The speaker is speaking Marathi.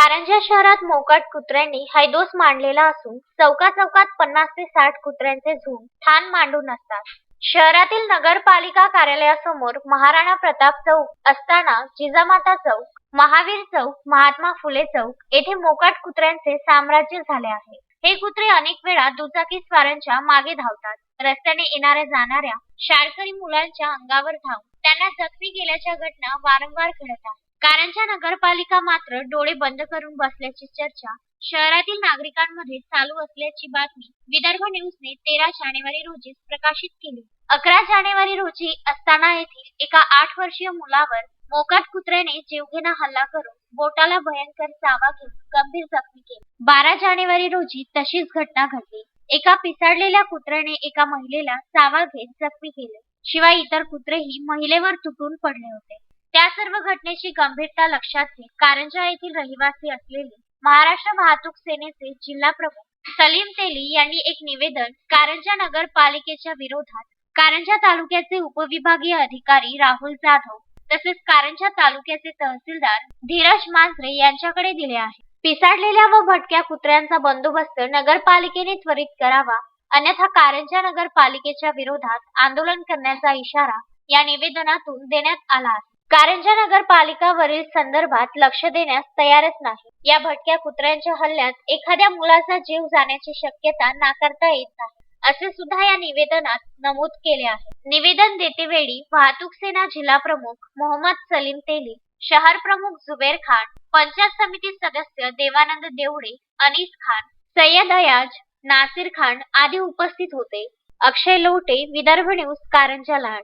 कारंजा शहरात मोकाट कुत्र्यांनी हैदोस मांडलेला असून चौका चौकात पन्नास ते साठ कुत्र्यांचे झुंड ठाण मांडून असतात. शहरातील नगरपालिका कार्यालयासमोर महाराणा प्रताप चौक असताना जिजामाता चौक महावीर चौक महात्मा फुले चौक येथे मोकाट कुत्र्यांचे साम्राज्य झाले आहे. हे कुत्रे अनेक वेळा दुचाकी स्वारांच्या मागे धावतात. रस्त्याने येणाऱ्या जाणाऱ्या शाळकरी मुलांच्या अंगावर धावून त्यांना जखमी केल्याच्या घटना वारंवार घडत आहेत. कारंजा नगरपालिका मात्र डोळे बंद करून बसल्याची चर्चा शहरातील नागरिकांमध्ये चालू असल्याची बातमी विदर्भ न्यूजने तेरा जानेवारी रोजी प्रकाशित केली. अकरा जानेवारी रोजी असताना येथील एका आठ वर्षीय मुलावर मोकाट कुत्र्याने जीवघेणा हल्ला करून बोटाला भयंकर चावा घेऊन गंभीर जखमी केली. बारा जानेवारी रोजी तशीच घटना घडली. एका पिसाळलेल्या कुत्र्याने एका महिलेला चावा घेत जखमी केले. शिवाय इतर कुत्रेही महिलेवर तुटून पडले होते. त्या सर्व घटनेची गंभीरता लक्षात घेत कारंजा येथील रहिवासी असलेले महाराष्ट्र वाहतूक सेनेचे जिल्हा प्रमुख सलीम तेली यांनी एक निवेदन कारंजा नगरपालिकेच्या विरोधात कारंजा तालुक्याचे उपविभागीय अधिकारी राहुल जाधव तसेच कारंजा तालुक्याचे तहसीलदार धीरज मांजरे यांच्याकडे दिले आहे. पिसाडलेल्या व भटक्या कुत्र्यांचा बंदोबस्त नगरपालिकेने त्वरित करावा अन्यथा कारंजा नगरपालिकेच्या विरोधात आंदोलन करण्याचा इशारा या निवेदनातून देण्यात आला आहे. कारंजा नगरपालिकावरील संदर्भात लक्ष देण्यास तयारच नाही. या भटक्या कुत्र्यांच्या हल्ल्यात एखाद्या मुलाचा जीव जाण्याची शक्यता नाकारता येत नाही. असे सुद्धा या निवेदनात नमूद केले आहे. निवेदन देतेवेळी वाहतूक सेना जिल्हा प्रमुख मोहम्मद सलीम तेली शहर प्रमुख जुबेर खान पंचायत समिती सदस्य देवानंद देवडे अनीस खान सय्यद अयाज नासिर खान आदी उपस्थित होते. अक्षय लोटे विदर्भ न्यूज कारंजा लाड.